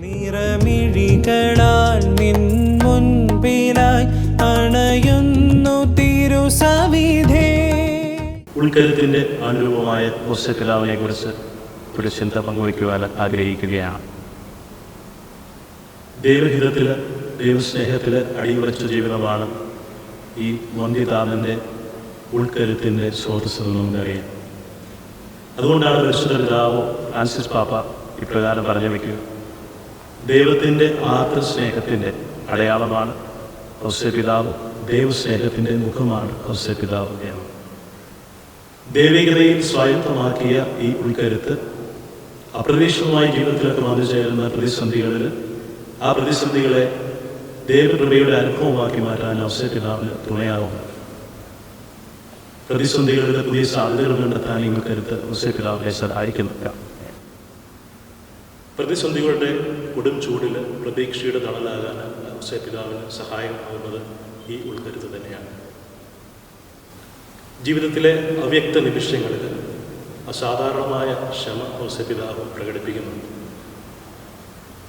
നിറമിഴികളാൽ നിൻ അനുരൂപമായ പുസ്തകലാവിനെ കുറിച്ച് ഒരു ചിന്ത പങ്കുവയ്ക്കുവാൻ ആഗ്രഹിക്കുകയാണ്. ദൈവഹിതത്തിൽ ദൈവസ്നേഹത്തിൽ അടിയുറച്ച ജീവിതമാണ് ഈ വന്ധ്യതാമന്റെ ഉൾക്കരുത്തിന്റെ സ്രോതസ് നമുക്കറിയാം. അതുകൊണ്ടാണ് പരിശുദ്ധ പിതാവ് ഫ്രാൻസിസ് പാപ്പ ഇപ്രകാരം പറഞ്ഞു വയ്ക്കുക ദൈവത്തിന്റെ ആത്മസ്നേഹത്തിന്റെ അടയാളമാണ് ഔസ്യ പിതാവ്. ദൈവസ്നേഹത്തിന്റെ മുഖമാണ് ഔസ്യ പിതാവ് എന്ന്. ദൈവികതയിൽ സ്വായത്തമാക്കിയ ഈ ഉൾക്കരുത്ത് അപ്രതീക്ഷിതമായ ജീവിതത്തിലൊക്കെ വന്നു ചേരുന്ന പ്രതിസന്ധികളിൽ ആ പ്രതിസന്ധികളെ ദൈവകൃപയുടെ അനുഭവമാക്കി മാറ്റാൻ അവസരത്തിനാവിന് തുണയാകുന്നു. പ്രതിസന്ധികളിൽ പുതിയ സാധ്യതകൾ കണ്ടെത്താൻ ഈ ഉൾക്കരുത്ത് പിതാവിനെ സഹായിക്കുന്നില്ല. പ്രതിസന്ധികളുടെ കൊടും ചൂടിൽ പ്രതീക്ഷയുടെ തണലാകാൻ അവസരപിതാവിന് സഹായമാകുന്നത് ഈ ഉൾക്കരുത്ത് തന്നെയാണ്. ജീവിതത്തിലെ അവ്യക്ത നിമിഷങ്ങളിൽ അസാധാരണമായ ക്ഷമ ഔസപിതാവ് പ്രകടിപ്പിക്കുന്നുണ്ട്.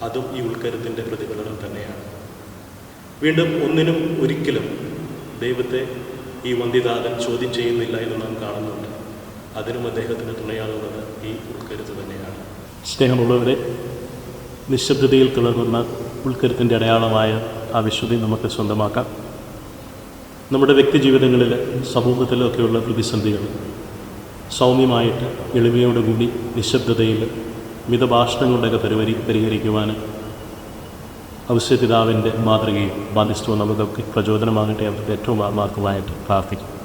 അതും ഈ ഉൾക്കരുത്തിന്റെ പ്രതിഫലനം തന്നെയാണ്. വീണ്ടും ഒന്നിനും ഒരിക്കലും ദൈവത്തെ ഈ വന്ദിതാതൻ ചോദ്യം ചെയ്യുന്നില്ല എന്ന് നാം കാണുന്നുണ്ട്. അതിനും അദ്ദേഹത്തിന് തുണയാകുന്നത് ഈ ഉൾക്കരുത്ത് തന്നെയാണ്. സ്നേഹമുള്ളവരെ നിശബ്ദതയിൽ തിളങ്ങുന്ന ഉൾക്കരുത്തിന്റെ അടയാളമായ ആ വിശുദ്ധി നമുക്ക് സ്വന്തമാക്കാം. നമ്മുടെ വ്യക്തിജീവിതങ്ങളിൽ സമൂഹത്തിലൊക്കെയുള്ള പ്രതിസന്ധികൾ സൗമ്യമായിട്ട് എളിമയോടുകൂടി നിശബ്ദതയിൽ മിതഭാഷണങ്ങളുടെയൊക്കെ പരിപരി പരിഹരിക്കുവാൻ ഔസ്യപിതാവിന്റെ മാതൃകയും ബാധിസ്റ്റവും നമുക്കൊക്കെ പ്രചോദനമാകട്ടെ അവർക്ക് ഏറ്റവും ആത്മാർത്ഥമായിട്ട് പ്രാർത്ഥിക്കും